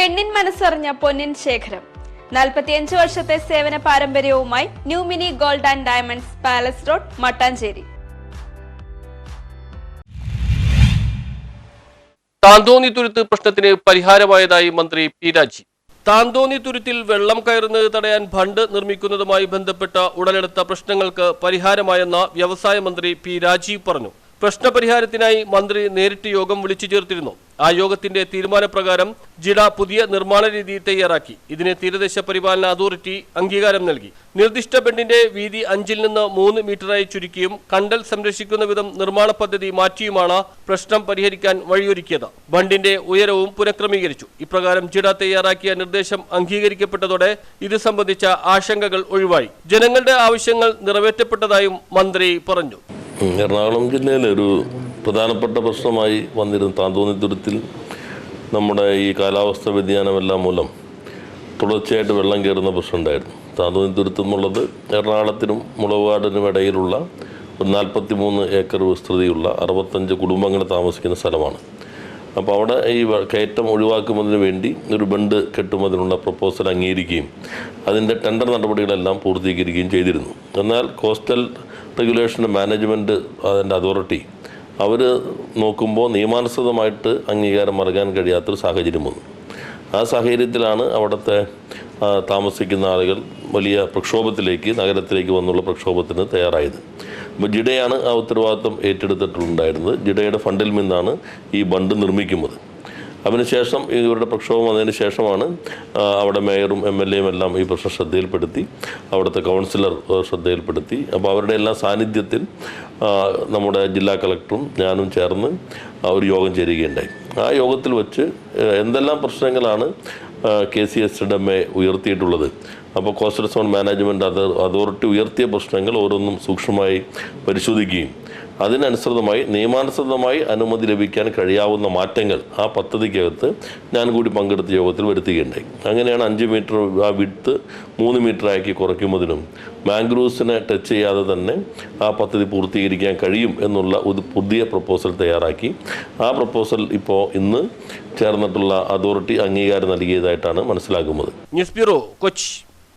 പെണ്ണിൻ മനസ്സറിഞ്ഞ പൊന്നിൻ ശേഖരം. നാൽപ്പത്തിയഞ്ച് വർഷത്തെ സേവന പാരമ്പര്യവുമായി new mini gold and diamonds palace road Mattancherry. Thanthonni Thuruthu പ്രശ്നത്തിന് പരിഹാരമായതായി മന്ത്രി പി രാജി. താന്തോന്നി തുരുത്തിൽ വെള്ളം കയറുന്നത് തടയാൻ ഫണ്ട് നിർമ്മിക്കുന്നതുമായി ബന്ധപ്പെട്ട ഉടലെടുത്ത പ്രശ്നങ്ങൾക്ക് പരിഹാരമായെന്ന വ്യവസായ മന്ത്രി പി രാജീവ് പറഞ്ഞു. പ്രശ്നപരിഹാരത്തിനായി മന്ത്രി നേരിട്ട് യോഗം വിളിച്ചു ചേർത്തിരുന്നു. ആ യോഗത്തിന്റെ തീരുമാനപ്രകാരം ജിഡ പുതിയ നിർമ്മാണ രീതി തയ്യാറാക്കി. ഇതിന് തീരദേശ പരിപാലന അതോറിറ്റി അംഗീകാരം നൽകി. നിർദ്ദിഷ്ട ബെഡിന്റെ വീതി അഞ്ചിൽ നിന്ന് മൂന്ന് മീറ്ററായി ചുരുക്കിയും കണ്ടൽ സംരക്ഷിക്കുന്ന വിധം നിർമ്മാണ പദ്ധതി മാറ്റിയുമാണ് പ്രശ്നം പരിഹരിക്കാൻ വഴിയൊരുക്കിയത്. ബണ്ടിന്റെ ഉയരവും പുനഃക്രമീകരിച്ചു. ഇപ്രകാരം ജിഡ തയ്യാറാക്കിയ നിർദ്ദേശം അംഗീകരിക്കപ്പെട്ടതോടെ ഇത് സംബന്ധിച്ച ആശങ്കകൾ ഒഴിവായി. ജനങ്ങളുടെ ആവശ്യങ്ങൾ നിറവേറ്റപ്പെട്ടതായും മന്ത്രി പറഞ്ഞു. എറണാകുളം ജില്ലയിലെ ഒരു പ്രധാനപ്പെട്ട പ്രശ്നമായി വന്നിരുന്ന താന്തോന്നി ദുരത്തിൽ നമ്മുടെ ഈ കാലാവസ്ഥ വ്യതിയാനമെല്ലാം മൂലം തുടർച്ചയായിട്ട് വെള്ളം കയറുന്ന പ്രശ്നമുണ്ടായിരുന്നു താന്തോന്നി തുരുത്ത് എന്നുള്ളത് എറണാകുളത്തിനും മുളവാടിനും ഇടയിലുള്ള ഒരു നാൽപ്പത്തി മൂന്ന് ഏക്കർ വിസ്തൃതിയുള്ള അറുപത്തഞ്ച് കുടുംബങ്ങൾ താമസിക്കുന്ന സ്ഥലമാണ്. അപ്പോൾ അവിടെ ഈ കയറ്റം ഒഴിവാക്കുന്നതിന് വേണ്ടി ഒരു ബണ്ട് കെട്ടുന്നതിനുള്ള പ്രപ്പോസൽ അംഗീകരിക്കുകയും അതിന്റെ ടെൻഡർ നടപടികളെല്ലാം പൂർത്തീകരിക്കുകയും ചെയ്തിരുന്നു. എന്നാൽ കോസ്റ്റൽ റെഗുലേഷൻ മാനേജ്മെന്റ് അതിന്റെ അതോറിറ്റി അവർ നോക്കുമ്പോൾ നിയമാനുസൃതമായിട്ട് അംഗീകാരം നൽകാൻ കഴിയാത്തൊരു സാഹചര്യം വന്നു. ആ സാഹചര്യത്തിലാണ് അവിടുത്തെ താമസിക്കുന്ന ആളുകൾ വലിയ പ്രക്ഷോഭത്തിലേക്ക് നഗരത്തിലേക്ക് വന്നുള്ള പ്രക്ഷോഭത്തിന് തയ്യാറായത്. അപ്പോൾ ജിഡയാണ് ആ ഉത്തരവാദിത്വം ഏറ്റെടുത്തിട്ടുണ്ടായിരുന്നത്. ജിഡയുടെ ഫണ്ടിൽ നിന്നാണ് ഈ ബണ്ട് നിർമ്മിക്കുന്നത്. അതിനുശേഷം ഇവരുടെ പ്രക്ഷോഭം വന്നതിന് ശേഷമാണ് അവിടെ മേയറും എം എൽ എയും എല്ലാം ഈ പ്രശ്നം ശ്രദ്ധയിൽപ്പെടുത്തി അവിടുത്തെ കൗൺസിലർ ശ്രദ്ധയിൽപ്പെടുത്തി. അപ്പോൾ അവരുടെ എല്ലാ സാന്നിധ്യത്തിൽ നമ്മുടെ ജില്ലാ കളക്ടറും ഞാനും ചേർന്ന് ഒരു യോഗം ചേരുകയുണ്ടായി. ആ യോഗത്തിൽ വെച്ച് എന്തെല്ലാം പ്രശ്നങ്ങളാണ് കെ സി എസ് ഡമ്മെ ഉയർത്തിയിട്ടുള്ളത് അപ്പോൾ കോസ്റ്റൽ സോൺ മാനേജ്മെന്റ് അത് അതോറിറ്റി ഉയർത്തിയ പ്രശ്നങ്ങൾ ഓരോന്നും സൂക്ഷ്മമായി പരിശോധിക്കുകയും അതിനനുസൃതമായി നിയമാനുസൃതമായി അനുമതി ലഭിക്കാൻ കഴിയാവുന്ന മാറ്റങ്ങൾ ആ പദ്ധതിക്കകത്ത് ഞാൻ കൂടി പങ്കെടുത്ത യോഗത്തിൽ വരുത്തുകയുണ്ടായി. അങ്ങനെയാണ് അഞ്ച് മീറ്റർ ആ വിടുത്ത് മൂന്ന് മീറ്ററാക്കി കുറയ്ക്കുന്നതിനും മാംഗ്രൂവ്സിനെ ടച്ച് ചെയ്യാതെ തന്നെ ആ പദ്ധതി പൂർത്തീകരിക്കാൻ കഴിയും എന്നുള്ള ഒരു പുതിയ പ്രപ്പോസൽ തയ്യാറാക്കി. ആ പ്രപ്പോസൽ ഇപ്പോൾ ഇന്ന് ചേർന്നിട്ടുള്ള അതോറിറ്റി അംഗീകാരം നൽകിയതായിട്ടാണ് മനസ്സിലാക്കുന്നത്. News bureau Kochi.